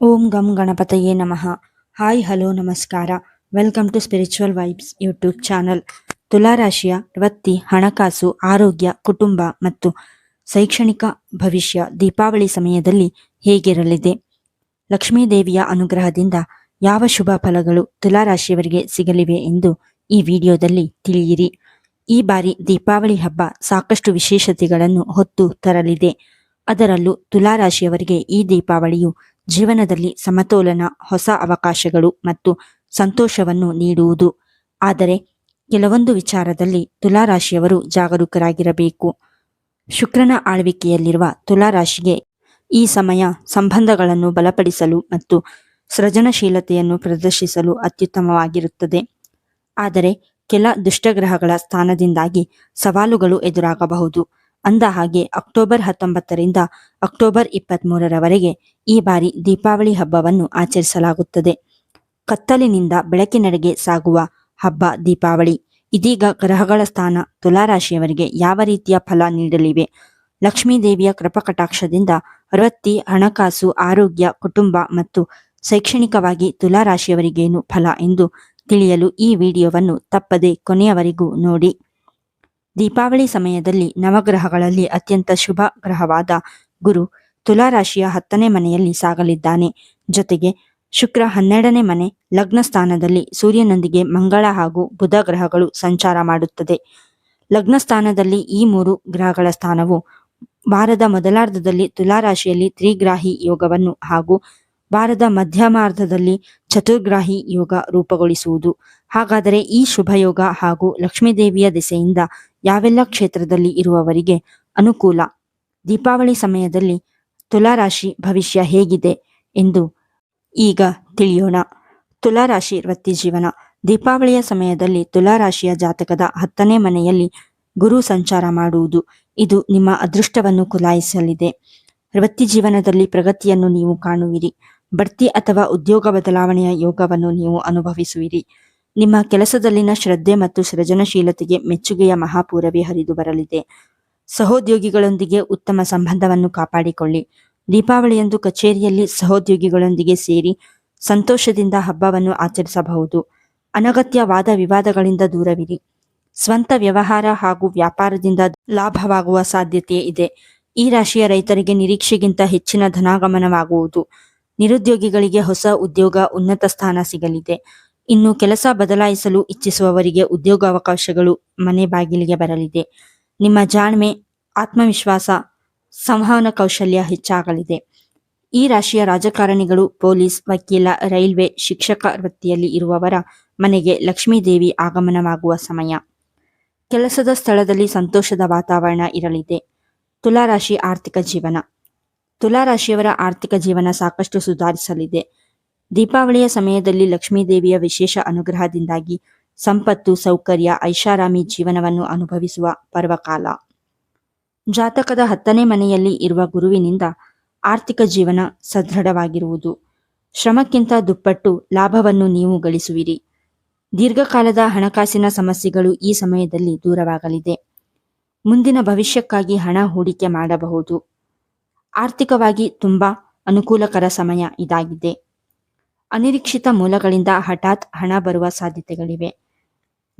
ಓಂ ಗಂ ಗಣಪತಯೇ ನಮಃ. ಹಾಯ್, ಹಲೋ, ನಮಸ್ಕಾರ. Welcome to spiritual vibes YouTube channel. ತುಲಾರಾಶಿಯ ವೃತ್ತಿ, ಹಣಕಾಸು, ಆರೋಗ್ಯ, ಕುಟುಂಬ ಮತ್ತು ಶೈಕ್ಷಣಿಕ ಭವಿಷ್ಯ ದೀಪಾವಳಿ ಸಮಯದಲ್ಲಿ ಹೇಗಿರಲಿದೆ? ಲಕ್ಷ್ಮೀ ದೇವಿಯ ಅನುಗ್ರಹದಿಂದ ಯಾವ ಶುಭ ಫಲಗಳು ತುಲಾರಾಶಿಯವರಿಗೆ ಸಿಗಲಿವೆ ಎಂದು ಈ ವಿಡಿಯೋದಲ್ಲಿ ತಿಳಿಯಿರಿ. ಈ ಬಾರಿ ದೀಪಾವಳಿ ಹಬ್ಬ ಸಾಕಷ್ಟು ವಿಶೇಷತೆಗಳನ್ನು ಹೊತ್ತು ತರಲಿದೆ. ಅದರಲ್ಲೂ ತುಲಾರಾಶಿಯವರಿಗೆ ಈ ದೀಪಾವಳಿಯು ಜೀವನದಲ್ಲಿ ಸಮತೋಲನ, ಹೊಸ ಅವಕಾಶಗಳು ಮತ್ತು ಸಂತೋಷವನ್ನು ನೀಡುವುದು. ಆದರೆ ಕೆಲವೊಂದು ವಿಚಾರದಲ್ಲಿ ತುಲಾರಾಶಿಯವರು ಜಾಗರೂಕರಾಗಿರಬೇಕು. ಶುಕ್ರನ ಆಳ್ವಿಕೆಯಲ್ಲಿರುವ ತುಲಾರಾಶಿಗೆ ಈ ಸಮಯ ಸಂಬಂಧಗಳನ್ನು ಬಲಪಡಿಸಲು ಮತ್ತು ಸೃಜನಶೀಲತೆಯನ್ನು ಪ್ರದರ್ಶಿಸಲು ಅತ್ಯುತ್ತಮವಾಗಿರುತ್ತದೆ. ಆದರೆ ಕೆಲ ದುಷ್ಟಗ್ರಹಗಳ ಸ್ಥಾನದಿಂದಾಗಿ ಸವಾಲುಗಳು ಎದುರಾಗಬಹುದು. ಅಂದ ಹಾಗೆ ಅಕ್ಟೋಬರ್ ಹತ್ತೊಂಬತ್ತರಿಂದ ಅಕ್ಟೋಬರ್ ಇಪ್ಪತ್ತ್ಮೂರರವರೆಗೆ ಈ ಬಾರಿ ದೀಪಾವಳಿ ಹಬ್ಬವನ್ನು ಆಚರಿಸಲಾಗುತ್ತದೆ. ಕತ್ತಲಿನಿಂದ ಬೆಳಕಿನೆಡೆಗೆ ಸಾಗುವ ಹಬ್ಬ ದೀಪಾವಳಿ. ಇದೀಗ ಗ್ರಹಗಳ ಸ್ಥಾನ ತುಲಾರಾಶಿಯವರಿಗೆ ಯಾವ ರೀತಿಯ ಫಲ ನೀಡಲಿವೆ? ಲಕ್ಷ್ಮೀ ದೇವಿಯ ಕೃಪಕಟಾಕ್ಷದಿಂದ ವೃತ್ತಿ, ಹಣಕಾಸು, ಆರೋಗ್ಯ, ಕುಟುಂಬ ಮತ್ತು ಶೈಕ್ಷಣಿಕವಾಗಿ ತುಲಾರಾಶಿಯವರಿಗೇನು ಫಲ ಎಂದು ತಿಳಿಯಲು ಈ ವಿಡಿಯೋವನ್ನು ತಪ್ಪದೆ ಕೊನೆಯವರೆಗೂ ನೋಡಿ. ದೀಪಾವಳಿ ಸಮಯದಲ್ಲಿ ನವಗ್ರಹಗಳಲ್ಲಿ ಅತ್ಯಂತ ಶುಭ ಗ್ರಹವಾದ ಗುರು ತುಲಾರಾಶಿಯ ಹತ್ತನೇ ಮನೆಯಲ್ಲಿ ಸಾಗಲಿದ್ದಾನೆ. ಜೊತೆಗೆ ಶುಕ್ರ ಹನ್ನೆರಡನೇ ಮನೆ ಲಗ್ನ ಸ್ಥಾನದಲ್ಲಿ ಸೂರ್ಯನೊಂದಿಗೆ ಮಂಗಳ ಹಾಗೂ ಬುಧ ಗ್ರಹಗಳು ಸಂಚಾರ ಮಾಡುತ್ತದೆ. ಲಗ್ನ ಸ್ಥಾನದಲ್ಲಿ ಈ ಮೂರು ಗ್ರಹಗಳ ಸ್ಥಾನವು ವಾರದ ಮೊದಲಾರ್ಧದಲ್ಲಿ ತುಲಾರಾಶಿಯಲ್ಲಿ ತ್ರಿಗ್ರಾಹಿ ಯೋಗವನ್ನು ಹಾಗೂ ವಾರದ ಮಧ್ಯಮಾರ್ಧದಲ್ಲಿ ಚತುರ್ಗ್ರಾಹಿ ಯೋಗ ರೂಪುಗೊಳಿಸುವುದು. ಹಾಗಾದರೆ ಈ ಶುಭಯೋಗ ಹಾಗೂ ಲಕ್ಷ್ಮೀದೇವಿಯ ದಿಸೆಯಿಂದ ಯಾವೆಲ್ಲ ಕ್ಷೇತ್ರದಲ್ಲಿ ಇರುವವರಿಗೆ ಅನುಕೂಲ? ದೀಪಾವಳಿ ಸಮಯದಲ್ಲಿ ತುಲಾರಾಶಿ ಭವಿಷ್ಯ ಹೇಗಿದೆ ಎಂದು ಈಗ ತಿಳಿಯೋಣ. ತುಲಾರಾಶಿ ವೃತ್ತಿ ಜೀವನ. ದೀಪಾವಳಿಯ ಸಮಯದಲ್ಲಿ ತುಲಾರಾಶಿಯ ಜಾತಕದ ಹತ್ತನೇ ಮನೆಯಲ್ಲಿ ಗುರು ಸಂಚಾರ ಮಾಡುವುದು. ಇದು ನಿಮ್ಮ ಅದೃಷ್ಟವನ್ನು ಕುಲಾಯಿಸಲಿದೆ. ವೃತ್ತಿ ಜೀವನದಲ್ಲಿ ಪ್ರಗತಿಯನ್ನು ನೀವು ಕಾಣುವಿರಿ. ಬಡ್ತಿ ಅಥವಾ ಉದ್ಯೋಗ ಬದಲಾವಣೆಯ ಯೋಗವನ್ನು ನೀವು ಅನುಭವಿಸುವಿರಿ. ನಿಮ್ಮ ಕೆಲಸದಲ್ಲಿನ ಶ್ರದ್ಧೆ ಮತ್ತು ಸೃಜನಶೀಲತೆಗೆ ಮೆಚ್ಚುಗೆಯ ಮಹಾಪೂರವೇ ಹರಿದು ಬರಲಿದೆ. ಸಹೋದ್ಯೋಗಿಗಳೊಂದಿಗೆ ಉತ್ತಮ ಸಂಬಂಧವನ್ನು ಕಾಪಾಡಿಕೊಳ್ಳಿ. ದೀಪಾವಳಿಯಂದು ಕಚೇರಿಯಲ್ಲಿ ಸಹೋದ್ಯೋಗಿಗಳೊಂದಿಗೆ ಸೇರಿ ಸಂತೋಷದಿಂದ ಹಬ್ಬವನ್ನು ಆಚರಿಸಬಹುದು. ಅನಗತ್ಯ ವಾದ ವಿವಾದಗಳಿಂದ ದೂರವಿರಿ. ಸ್ವಂತ ವ್ಯವಹಾರ ಹಾಗೂ ವ್ಯಾಪಾರದಿಂದ ಲಾಭವಾಗುವ ಸಾಧ್ಯತೆ ಇದೆ. ಈ ರಾಶಿಯ ರೈತರಿಗೆ ನಿರೀಕ್ಷೆಗಿಂತ ಹೆಚ್ಚಿನ ಧನಾಗಮನವಾಗುವುದು. ನಿರುದ್ಯೋಗಿಗಳಿಗೆ ಹೊಸ ಉದ್ಯೋಗ ಉನ್ನತ ಸ್ಥಾನ ಸಿಗಲಿದೆ. ಇನ್ನು ಕೆಲಸ ಬದಲಾಯಿಸಲು ಇಚ್ಛಿಸುವವರಿಗೆ ಉದ್ಯೋಗಾವಕಾಶಗಳು ಮನೆ ಬಾಗಿಲಿಗೆ ಬರಲಿದೆ. ನಿಮ್ಮ ಜಾಣ್ಮೆ, ಆತ್ಮವಿಶ್ವಾಸ, ಸಂವಹನ ಕೌಶಲ್ಯ ಹೆಚ್ಚಾಗಲಿದೆ. ಈ ರಾಶಿಯ ರಾಜಕಾರಣಿಗಳು, ಪೊಲೀಸ್, ವಕೀಲ, ರೈಲ್ವೆ, ಶಿಕ್ಷಕ ವೃತ್ತಿಯಲ್ಲಿ ಇರುವವರ ಮನೆಗೆ ಲಕ್ಷ್ಮೀದೇವಿ ಆಗಮನವಾಗುವ ಸಮಯ. ಕೆಲಸದ ಸ್ಥಳದಲ್ಲಿ ಸಂತೋಷದ ವಾತಾವರಣ ಇರಲಿದೆ. ತುಲಾರಾಶಿ ಆರ್ಥಿಕ ಜೀವನ. ತುಲಾರಾಶಿಯವರ ಆರ್ಥಿಕ ಜೀವನ ಸಾಕಷ್ಟು ಸುಧಾರಿಸಲಿದೆ. ದೀಪಾವಳಿಯ ಸಮಯದಲ್ಲಿ ಲಕ್ಷ್ಮೀದೇವಿಯ ವಿಶೇಷ ಅನುಗ್ರಹದಿಂದಾಗಿ ಸಂಪತ್ತು, ಸೌಕರ್ಯ, ಐಷಾರಾಮಿ ಜೀವನವನ್ನು ಅನುಭವಿಸುವ ಪರ್ವಕಾಲ. ಜಾತಕದ ಹತ್ತನೇ ಮನೆಯಲ್ಲಿ ಇರುವ ಗುರುವಿನಿಂದ ಆರ್ಥಿಕ ಜೀವನ ಸದೃಢವಾಗಿರುವುದು. ಶ್ರಮಕ್ಕಿಂತ ದುಪ್ಪಟ್ಟು ಲಾಭವನ್ನು ನೀವು ಗಳಿಸುವಿರಿ. ದೀರ್ಘಕಾಲದ ಹಣಕಾಸಿನ ಸಮಸ್ಯೆಗಳು ಈ ಸಮಯದಲ್ಲಿ ದೂರವಾಗಲಿದೆ. ಮುಂದಿನ ಭವಿಷ್ಯಕ್ಕಾಗಿ ಹಣ ಹೂಡಿಕೆ ಮಾಡಬಹುದು. ಆರ್ಥಿಕವಾಗಿ ತುಂಬಾ ಅನುಕೂಲಕರ ಸಮಯ ಇದಾಗಿದೆ. ಅನಿರೀಕ್ಷಿತ ಮೂಲಗಳಿಂದ ಹಠಾತ್ ಹಣ ಬರುವ ಸಾಧ್ಯತೆಗಳಿವೆ.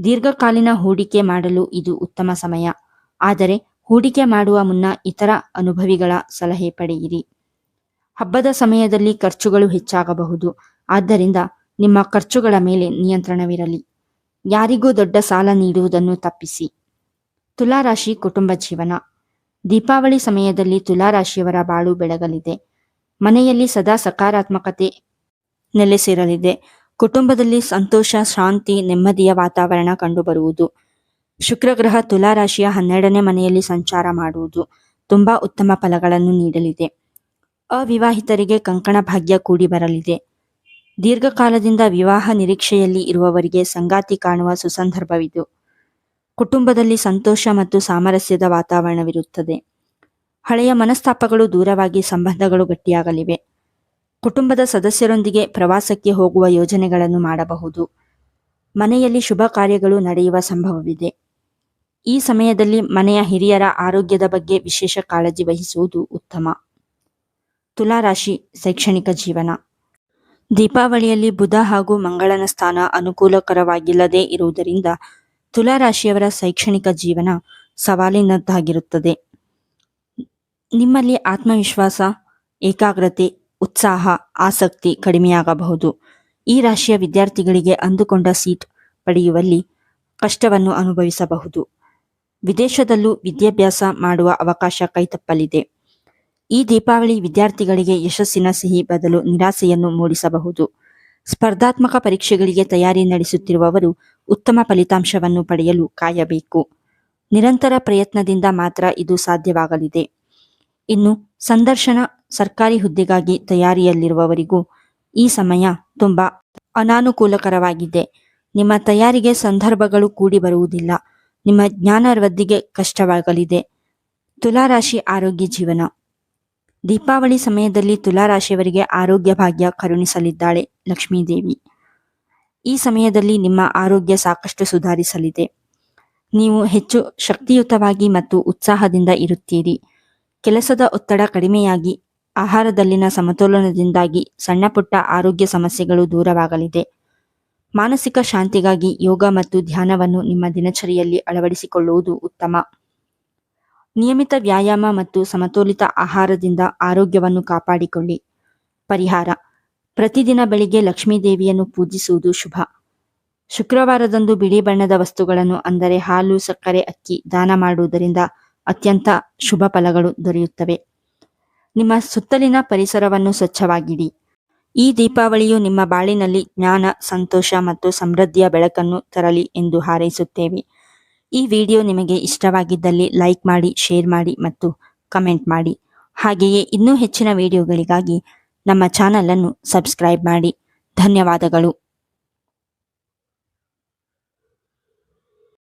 ದೀರ್ಘಕಾಲೀನ ಹೂಡಿಕೆ ಮಾಡಲು ಇದು ಉತ್ತಮ ಸಮಯ. ಆದರೆ ಹೂಡಿಕೆ ಮಾಡುವ ಮುನ್ನ ಇತರ ಅನುಭವಿಗಳ ಸಲಹೆ ಪಡೆಯಿರಿ. ಹಬ್ಬದ ಸಮಯದಲ್ಲಿ ಖರ್ಚುಗಳು ಹೆಚ್ಚಾಗಬಹುದು. ಆದ್ದರಿಂದ ನಿಮ್ಮ ಖರ್ಚುಗಳ ಮೇಲೆ ನಿಯಂತ್ರಣವಿರಲಿ. ಯಾರಿಗೂ ದೊಡ್ಡ ಸಾಲ ನೀಡುವುದನ್ನು ತಪ್ಪಿಸಿ. ತುಲಾರಾಶಿ ಕುಟುಂಬ ಜೀವನ. ದೀಪಾವಳಿ ಸಮಯದಲ್ಲಿ ತುಲಾರಾಶಿಯವರ ಬಾಳು ಬೆಳಗಲಿದೆ. ಮನೆಯಲ್ಲಿ ಸದಾ ಸಕಾರಾತ್ಮಕತೆ ನೆಲೆಸಿರಲಿದೆ ಕುಟುಂಬದಲ್ಲಿ ಸಂತೋಷ, ಶಾಂತಿ, ನೆಮ್ಮದಿಯ ವಾತಾವರಣ ಕಂಡುಬರುವುದು. ಶುಕ್ರಗ್ರಹ ತುಲಾರಾಶಿಯ ಹನ್ನೆರಡನೇ ಮನೆಯಲ್ಲಿ ಸಂಚಾರ ಮಾಡುವುದು ತುಂಬಾ ಉತ್ತಮ ಫಲಗಳನ್ನು ನೀಡಲಿದೆ. ಅವಿವಾಹಿತರಿಗೆ ಕಂಕಣ ಭಾಗ್ಯ ಕೂಡಿ ಬರಲಿದೆ. ದೀರ್ಘಕಾಲದಿಂದ ವಿವಾಹ ನಿರೀಕ್ಷೆಯಲ್ಲಿ ಇರುವವರಿಗೆ ಸಂಗಾತಿ ಕಾಣುವ ಸುಸಂದರ್ಭವಿದು. ಕುಟುಂಬದಲ್ಲಿ ಸಂತೋಷ ಮತ್ತು ಸಾಮರಸ್ಯದ ವಾತಾವರಣವಿರುತ್ತದೆ. ಹಳೆಯ ಮನಸ್ತಾಪಗಳು ದೂರವಾಗಿ ಸಂಬಂಧಗಳು ಗಟ್ಟಿಯಾಗಲಿವೆ. ಕುಟುಂಬದ ಸದಸ್ಯರೊಂದಿಗೆ ಪ್ರವಾಸಕ್ಕೆ ಹೋಗುವ ಯೋಜನೆಗಳನ್ನು ಮಾಡಬಹುದು. ಮನೆಯಲ್ಲಿ ಶುಭ ಕಾರ್ಯಗಳು ನಡೆಯುವ ಸಂಭವವಿದೆ. ಈ ಸಮಯದಲ್ಲಿ ಮನೆಯ ಹಿರಿಯರ ಆರೋಗ್ಯದ ಬಗ್ಗೆ ವಿಶೇಷ ಕಾಳಜಿ ವಹಿಸುವುದು ಉತ್ತಮ. ತುಲಾರಾಶಿ ಶೈಕ್ಷಣಿಕ ಜೀವನ. ದೀಪಾವಳಿಯಲ್ಲಿ ಬುಧ ಹಾಗೂ ಮಂಗಳನ ಸ್ಥಾನ ಅನುಕೂಲಕರವಾಗಿಲ್ಲದೇ ಇರುವುದರಿಂದ ತುಲಾರಾಶಿಯವರ ಶೈಕ್ಷಣಿಕ ಜೀವನ ಸವಾಲಿನದ್ದಾಗಿರುತ್ತದೆ. ನಿಮ್ಮಲ್ಲಿ ಆತ್ಮವಿಶ್ವಾಸ, ಏಕಾಗ್ರತೆ ಉತ್ಸಾಹ, ಆಸಕ್ತಿ ಕಡಿಮೆಯಾಗಬಹುದು. ಈ ರಾಶಿಯ ವಿದ್ಯಾರ್ಥಿಗಳಿಗೆ ಅಂದುಕೊಂಡ ಸೀಟ್ ಪಡೆಯುವಲ್ಲಿ ಕಷ್ಟವನ್ನು ಅನುಭವಿಸಬಹುದು. ವಿದೇಶದಲ್ಲೂ ವಿದ್ಯಾಭ್ಯಾಸ ಮಾಡುವ ಅವಕಾಶ ಕೈತಪ್ಪಲಿದೆ. ಈ ದೀಪಾವಳಿ ವಿದ್ಯಾರ್ಥಿಗಳಿಗೆ ಯಶಸ್ಸಿನ ಸಿಹಿ ಬದಲು ನಿರಾಸೆಯನ್ನು ಮೂಡಿಸಬಹುದು. ಸ್ಪರ್ಧಾತ್ಮಕ ಪರೀಕ್ಷೆಗಳಿಗೆ ತಯಾರಿ ನಡೆಸುತ್ತಿರುವವರು ಉತ್ತಮ ಫಲಿತಾಂಶವನ್ನು ಪಡೆಯಲು ಕಾಯಬೇಕು. ನಿರಂತರ ಪ್ರಯತ್ನದಿಂದ ಮಾತ್ರ ಇದು ಸಾಧ್ಯವಾಗಲಿದೆ. ಇನ್ನು ಸಂದರ್ಶನ ಸರ್ಕಾರಿ ಹುದ್ದೆಗಾಗಿ ತಯಾರಿಯಲ್ಲಿರುವವರಿಗೂ ಈ ಸಮಯ ತುಂಬಾ ಅನಾನುಕೂಲಕರವಾಗಿದೆ. ನಿಮ್ಮ ತಯಾರಿಗೆ ಸಂದರ್ಭಗಳು ಕೂಡಿ ಬರುವುದಿಲ್ಲ. ನಿಮ್ಮ ಜ್ಞಾನ ವೃದ್ಧಿಗೆ ಕಷ್ಟವಾಗಲಿದೆ. ತುಲಾರಾಶಿ ಆರೋಗ್ಯ ಜೀವನ. ದೀಪಾವಳಿ ಸಮಯದಲ್ಲಿ ತುಲಾರಾಶಿಯವರಿಗೆ ಆರೋಗ್ಯ ಭಾಗ್ಯ ಕರುಣಿಸಲಿದ್ದಾಳೆ ಲಕ್ಷ್ಮೀದೇವಿ. ಈ ಸಮಯದಲ್ಲಿ ನಿಮ್ಮ ಆರೋಗ್ಯ ಸಾಕಷ್ಟು ಸುಧಾರಿಸಲಿದೆ. ನೀವು ಹೆಚ್ಚು ಶಕ್ತಿಯುತವಾಗಿ ಮತ್ತು ಉತ್ಸಾಹದಿಂದ ಇರುತ್ತೀರಿ. ಕೆಲಸದ ಒತ್ತಡ ಕಡಿಮೆಯಾಗಿ ಆಹಾರದಲ್ಲಿನ ಸಮತೋಲನದಿಂದಾಗಿ ಸಣ್ಣಪುಟ್ಟ ಆರೋಗ್ಯ ಸಮಸ್ಯೆಗಳು ದೂರವಾಗಲಿದೆ. ಮಾನಸಿಕ ಶಾಂತಿಗಾಗಿ ಯೋಗ ಮತ್ತು ಧ್ಯಾನವನ್ನು ನಿಮ್ಮ ದಿನಚರಿಯಲ್ಲಿ ಅಳವಡಿಸಿಕೊಳ್ಳುವುದು ಉತ್ತಮ. ನಿಯಮಿತ ವ್ಯಾಯಾಮ ಮತ್ತು ಸಮತೋಲಿತ ಆಹಾರದಿಂದ ಆರೋಗ್ಯವನ್ನು ಕಾಪಾಡಿಕೊಳ್ಳಿ. ಪರಿಹಾರ. ಪ್ರತಿದಿನ ಬೆಳಿಗ್ಗೆ ಲಕ್ಷ್ಮೀ ದೇವಿಯನ್ನು ಪೂಜಿಸುವುದು ಶುಭ. ಶುಕ್ರವಾರದಂದು ಬಿಳಿ ಬಣ್ಣದ ವಸ್ತುಗಳನ್ನು ಅಂದರೆ ಹಾಲು, ಸಕ್ಕರೆ, ಅಕ್ಕಿ ದಾನ ಮಾಡುವುದರಿಂದ ಅತ್ಯಂತ ಶುಭ ಫಲಗಳು ದೊರೆಯುತ್ತವೆ. ನಿಮ್ಮ ಸುತ್ತಲಿನ ಪರಿಸರವನ್ನು ಸ್ವಚ್ಛವಾಗಿಡಿ. ಈ ದೀಪಾವಳಿಯು ನಿಮ್ಮ ಬಾಳಿನಲ್ಲಿ ಜ್ಞಾನ, ಸಂತೋಷ ಮತ್ತು ಸಮೃದ್ಧಿಯ ಬೆಳಕನ್ನು ತರಲಿ ಎಂದು ಹಾರೈಸುತ್ತೇವೆ. ಈ ವಿಡಿಯೋ ನಿಮಗೆ ಇಷ್ಟವಾಗಿದ್ದಲ್ಲಿ ಲೈಕ್ ಮಾಡಿ, ಶೇರ್ ಮಾಡಿ ಮತ್ತು ಕಮೆಂಟ್ ಮಾಡಿ. ಹಾಗೆಯೇ ಇನ್ನೂ ಹೆಚ್ಚಿನ ವಿಡಿಯೋಗಳಿಗಾಗಿ ನಮ್ಮ ಚಾನಲನ್ನು ಸಬ್ಸ್ಕ್ರೈಬ್ ಮಾಡಿ. ಧನ್ಯವಾದಗಳು.